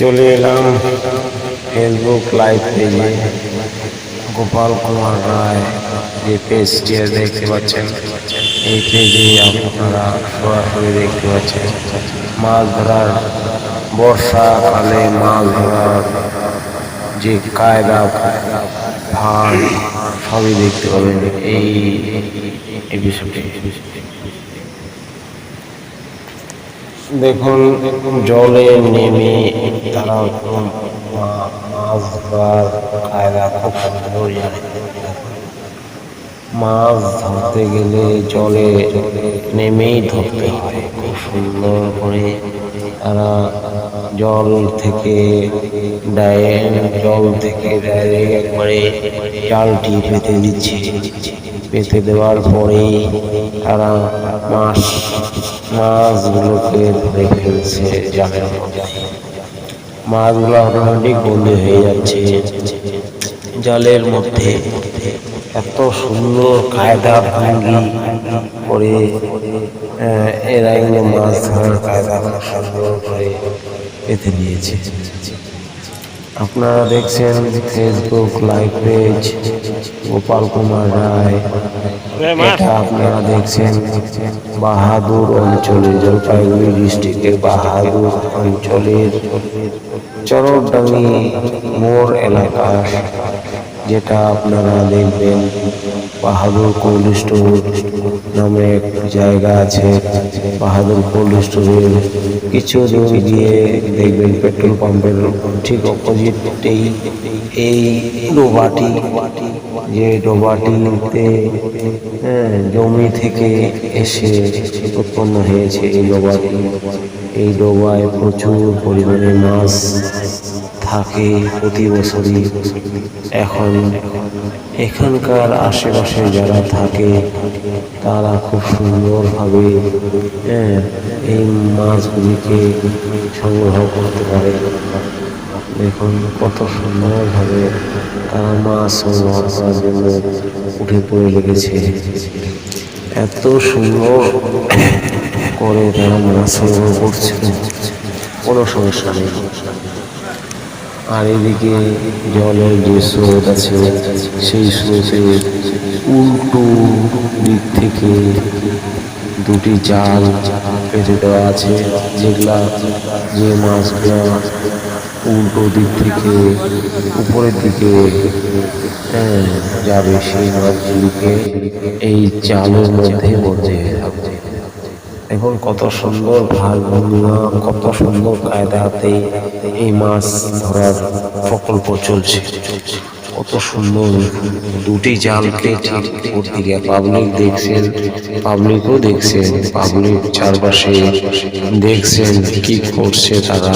চলে এলাম Facebook live পেজে। গোপাল কুমার রায় যে পেজটি দেখতে পাচ্ছেন, এই পেজে আপনারা সরাসরি দেখতে পাচ্ছেন। মাছ ধরার বর্ষাকালে মাছ ধরার যে কায়দা ভান সবই দেখতে পাবেন এই বিষয়টি দেখুন, জলে নেমে তারা মাছ ধরার মাছ ধরতে গেলে জলে নেমেই ধরতে হয়। খুব সুন্দর করে তারা জল থেকে ডাইরেক্ট, জল থেকে ডাইরেক্ট একবারে জালটি পেতে দিচ্ছে। পেতে দেওয়ার পরে তারা মাছ মাছগুলোকে ধরে ফেলছে জালের মাছগুলো অটোমেটিক বন্দি হয়ে যাচ্ছে। জালের মধ্যে এত সুন্দর কায়দা ভঙ্গি করে এরা মাছ ধরার কায়দা সুন্দর করে পেতে নিয়েছে আপনারা দেখছেন Facebook live page Gopal Kumar Ray. এটা আপনারা দেখছেন বাহাদুর অঞ্চলে জলপাইগুড়ি ডিস্ট্রিক্টের বাহাদুর অঞ্চলের চরডাঙ্গি মোড় এলাকায় যেটা আপনারা দেখবেন বাহাদুর কোল্ড স্টোর নামে এক জায়গা আছে বাহাদুর কোল্ড স্টোরের কিছু দূর গিয়ে দেখবেন পেট্রোল পাম্পের ঠিক অপোজিটেই এই ডোবাটি যে ডোবাটিতে হ্যাঁ, জমি থেকে এসে উৎপন্ন হয়েছে এই ডোবাটি। এই ডোবায় প্রচুর পরিমাণে মাছ থাকে প্রতি বছরই। এখন এখানকার আশেপাশে যারা থাকে তারা খুব সুন্দরভাবে হ্যাঁ, এই মাছগুলিকে সংগ্রহ করতে পারে। দেখুন কত সুন্দরভাবে তারা মাছ সংগ্রহ করার জন্য উঠে পড়ে লেগেছে। এত সুন্দর করে তারা মাছ সংগ্রহ করছে। কোনো সমস্যা নেই। আর এদিকে জলের যে স্রোত আছে সেই স্রোতে উল্টো দিক থেকে দুটি জাল পেতে দেওয়া আছে যেগুলা যে মাছগুলা উল্টো দিক থেকে উপরের দিকে হ্যাঁ, যাবে সেই মাছগুলিকে এই জালের মধ্যে মধ্যে এখন কত সুন্দর ভারভূমিয়া কত সুন্দর কায়দাতে এই মাছ ধরার প্রকল্প চলছে। কত সুন্দর দুটি জালকে দিকে পাবলিক দেখছেন পাবলিকও দেখছেন পাবলিক চারপাশে দেখছেন কি করছে তারা।